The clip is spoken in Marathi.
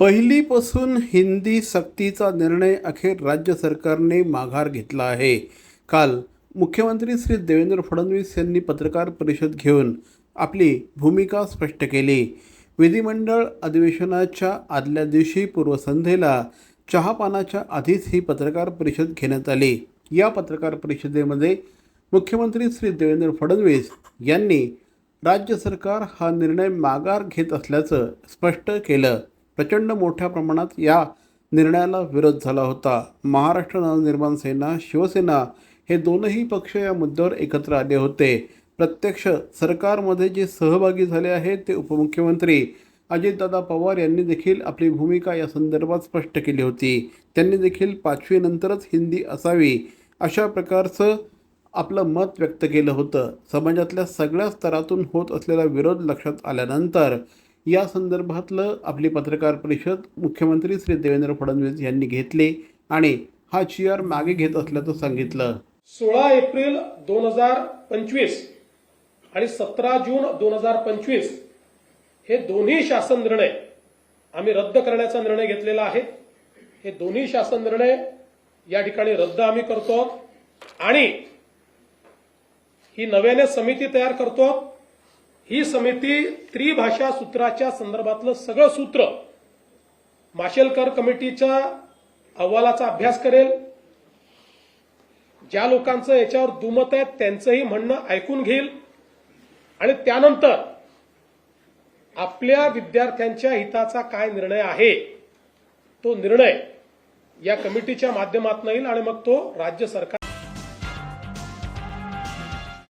पहिलीपासून हिंदी सक्तीचा निर्णय अखेर राज्य सरकारने माघार घेतला आहे. काल मुख्यमंत्री श्री देवेंद्र फडणवीस यांनी पत्रकार परिषद घेऊन आपली भूमिका स्पष्ट केली. विधिमंडळ अधिवेशनाच्या आदल्या दिवशी पूर्वसंध्येला चहापानाच्या आधीच ही पत्रकार परिषद घेण्यात आली. या पत्रकार परिषदेमध्ये मुख्यमंत्री श्री देवेंद्र फडणवीस यांनी राज्य सरकार हा निर्णय माघार घेत असल्याचं स्पष्ट केलं. प्रचंड मोठ्या प्रमाणात या निर्णयाला विरोध झाला होता. महाराष्ट्र नवनिर्माण सेना शिवसेना हे दोनही पक्ष या मुद्द्यावर एकत्र आले होते. प्रत्यक्ष सरकारमध्ये जे सहभागी झाले आहेत ते उपमुख्यमंत्री अजितदादा पवार यांनी देखील आपली भूमिका या संदर्भात स्पष्ट केली होती. त्यांनी देखील पाचवीनंतरच हिंदी असावी अशा प्रकारचं आपलं मत व्यक्त केलं होतं. समाजातल्या सगळ्या स्तरातून होत असलेला विरोध लक्षात आल्यानंतर या संदर्भातलं आपली पत्रकार परिषद मुख्यमंत्री श्री देवेंद्र फडणवीस यांनी घेतली आणि हा चिअर मागे घेत असल्याचं सांगितलं. सोळा एप्रिल दोन हजार पंचवीस आणि सतरा जून दोन हजार पंचवीस हे दोन्ही शासन निर्णय आम्ही रद्द करण्याचा निर्णय घेतलेला आहे. हे दोन्ही शासन निर्णय या ठिकाणी रद्द आम्ही करतो आणि ही नव्याने समिती तयार करतो ही समिती त्रिभाषा सूत्राच्या संदर्भातलं सगळं सूत्र माशेलकर कमिटीच्या अहवालाचा अभ्यास करेल. ज्या लोकांचं याच्यावर दुमत आहे त्यांचंही म्हणणं ऐकून घेईल. आणि त्यानंतर आपल्या विद्यार्थ्यांच्या हिताचा काय निर्णय आहे तो निर्णय या कमिटीच्या माध्यमातून येईल आणि मग तो राज्य सरकार